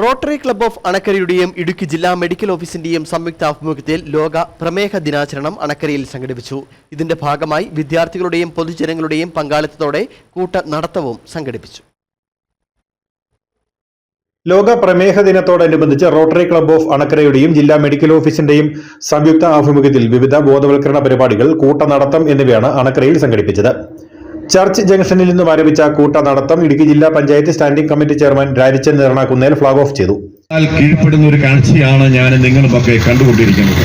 Rotary club of അണക്കരയുടെയും ഇടുക്കി ജില്ലാ medical ഓഫീസിന്റെയും സംയുക്ത ആഭിമുഖ്യത്തിൽ ലോക പ്രമേഹ ദിനാചരണം അണക്കരയിൽ സംഘടിപ്പിച്ചു. ഇതിന്റെ ഭാഗമായി വിദ്യാർത്ഥികളുടെയും പൊതുജനങ്ങളുടെയും പങ്കാളിത്തത്തോടെ കൂട്ട നടത്തവും സംഘടിപ്പിച്ചു. ലോക പ്രമേഹ ദിനത്തോടനുബന്ധിച്ച് റോട്ടറി ക്ലബ് ഓഫ് അണക്കരയുടെയും ജില്ലാ മെഡിക്കൽ ഓഫീസിന്റെയും സംയുക്ത ആഭിമുഖ്യത്തിൽ വിവിധ ബോധവൽക്കരണ പരിപാടികൾ കൂട്ടനടത്തം എന്നിവയാണ് അണക്കരയിൽ സംഘടിപ്പിച്ചത്. ചർച്ച് ജംഗ്ഷനിൽ നിന്നും ആരംഭിച്ച കൂട്ട നടത്തം ഇടുക്കി ജില്ലാ panchayat standing committee chairman Rajichan Eranakunnel flag off ചെയ്തു. കീഴ്പ്പെടുന്ന ഒരു കാഴ്ചയാണ് ഞാൻ നിങ്ങളുമൊക്കെ കണ്ടുകൊണ്ടിരിക്കുന്നത്.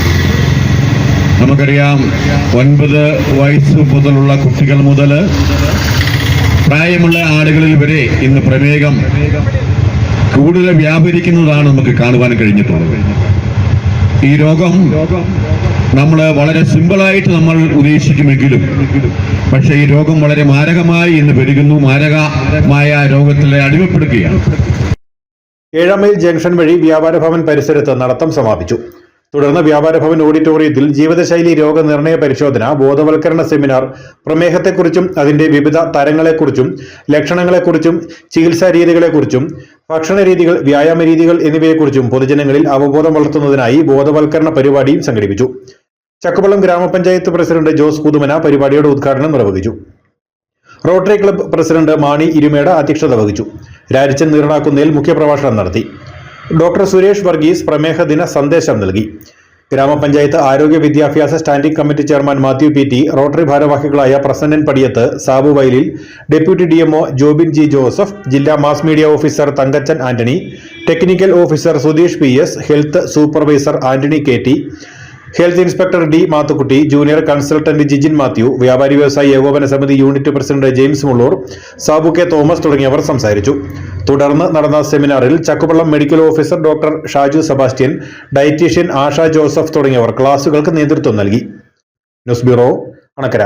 നമുക്കറിയാം ഒൻപത് വയസ്സ് മുതലുള്ള കുട്ടികൾ മുതൽ പ്രായമുള്ള ആളുകളിൽ വരെ ഇന്ന് പ്രമേഹം കൂടുതൽ വ്യാപരിക്കുന്നതാണ് നമുക്ക് കാണുവാൻ കഴിഞ്ഞിട്ടുള്ളത്. ഈ രോഗം നമ്മൾ വളരെ സിമ്പിളായിട്ട് നമ്മൾ ഉദ്ദേശിക്കുമെങ്കിലും പക്ഷേ ഈ രോഗം വളരെ മാരകമായി ഇന്ന് പെരുകുന്നു. മാരകമായ രോഗത്തിലെ അടിമപ്പെടുകയാണ്. ഏഴാം ജംഗ്ഷൻ വഴി വ്യാപാര ഭവൻ പരിസരത്ത് നടത്തം സമാപിച്ചു. തുടർന്ന് വ്യാപാര ഭവൻ ഓഡിറ്റോറിയത്തിൽ ജീവിതശൈലി രോഗനിർണയ പരിശോധന ബോധവൽക്കരണ സെമിനാർ പ്രമേഹത്തെക്കുറിച്ചും അതിന്റെ വിവിധ തരങ്ങളെക്കുറിച്ചും ലക്ഷണങ്ങളെക്കുറിച്ചും ചികിത്സാ രീതികളെക്കുറിച്ചും ഭക്ഷണ രീതികൾ വ്യായാമ രീതികൾ എന്നിവയെക്കുറിച്ചും പൊതുജനങ്ങളിൽ അവബോധം വളർത്തുന്നതിനായി ബോധവൽക്കരണ പരിപാടിയും സംഘടിപ്പിച്ചു. ചക്കുപള്ളം ഗ്രാമപഞ്ചായത്ത് പ്രസിഡന്റ് ജോസ് പുതുമന പരിപാടിയുടെ ഉദ്ഘാടനം നിർവഹിച്ചു. Rotary club president Mani Irumeda അധ്യക്ഷത വഹിച്ചു. രാജിച്ചൻ നീറാക്കുന്നതിൽ മുഖ്യപ്രഭാഷണം നടത്തി. ഡോക്ടർ സുരേഷ് വർഗീസ് പ്രമേഹ ദിന സന്ദേശം നൽകി. ഗ്രാമപഞ്ചായത്ത് ആരോഗ്യ വിദ്യാഭ്യാസ standing committee chairman Mathew P T rotary ഭാരവാഹികളായ Prasannan Padiyath Sabu Vayalil deputy D M O Jobin G Joseph ജില്ലാ mass media officer Thankachan Antony technical officer Sudheesh P S health supervisor Antony K T health inspector D Mathukutty junior consultant Jijin Mathew വ്യാപാരി വ്യവസായി ഏകോപന സമിതി unit president James Mullur Sabu K Thomas തുടങ്ങിയവർ സംസാരിച്ചു. തുടർന്ന് നടന്ന സെമിനാറിൽ Chakkupallam medical officer doctor Shaju Sebastian dietitian Asha Joseph തുടങ്ങിയവർ ക്ലാസുകൾക്ക് നേതൃത്വം നൽകി. News bureau Anakkara.